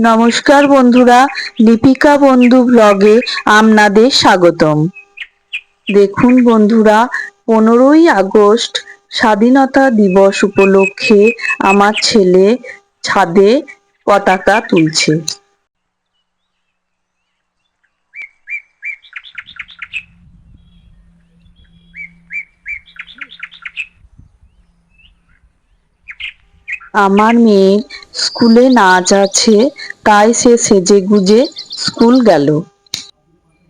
নমস্কার বন্ধুরা, দীপিকা বন্ধু ব্লগে আপনাদের স্বাগতম। দেখুন বন্ধুরা, পনেরোই আগস্ট স্বাধীনতা দিবস উপলক্ষে আমার ছেলে ছাদে পতাকা তুলছে। আমার মেয়ের স্কুলে নাচ আছে তাই সে সেজে গুজে স্কুল গেল।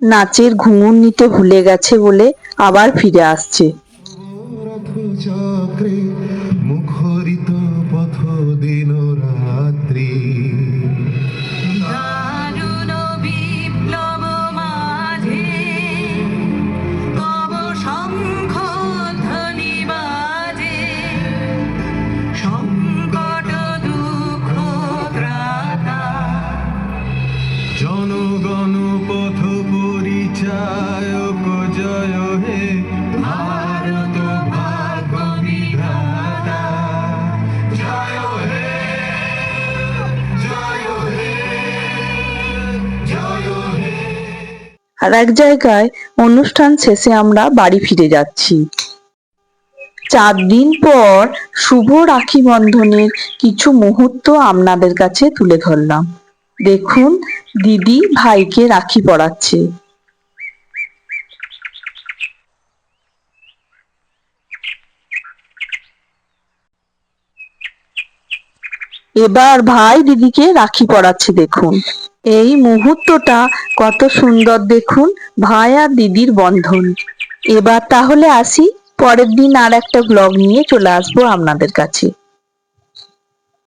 নাচের ঘুঙুর নিতে ভুলে গেছে বলে আবার ফিরে আসছে। আর এক জায়গায় অনুষ্ঠান শেষে আমরা বাড়ি ফিরে যাচ্ছি। চার দিন পর শুভ রাখি বন্ধনের কিছু মুহূর্ত আপনাদের কাছে তুলে ধরলাম। দেখুন, দিদি ভাইকে রাখি পরাচ্ছে। এবার ভাই দিদিকে রাখি পরাচ্ছে দেখুন। এই মুহূর্তটা কত সুন্দর দেখুন ভাই আর দিদির বন্ধন। এবার তাহলে আসি, পরের দিন আর একটা ব্লগ নিয়ে চলে আসব আপনাদের কাছে।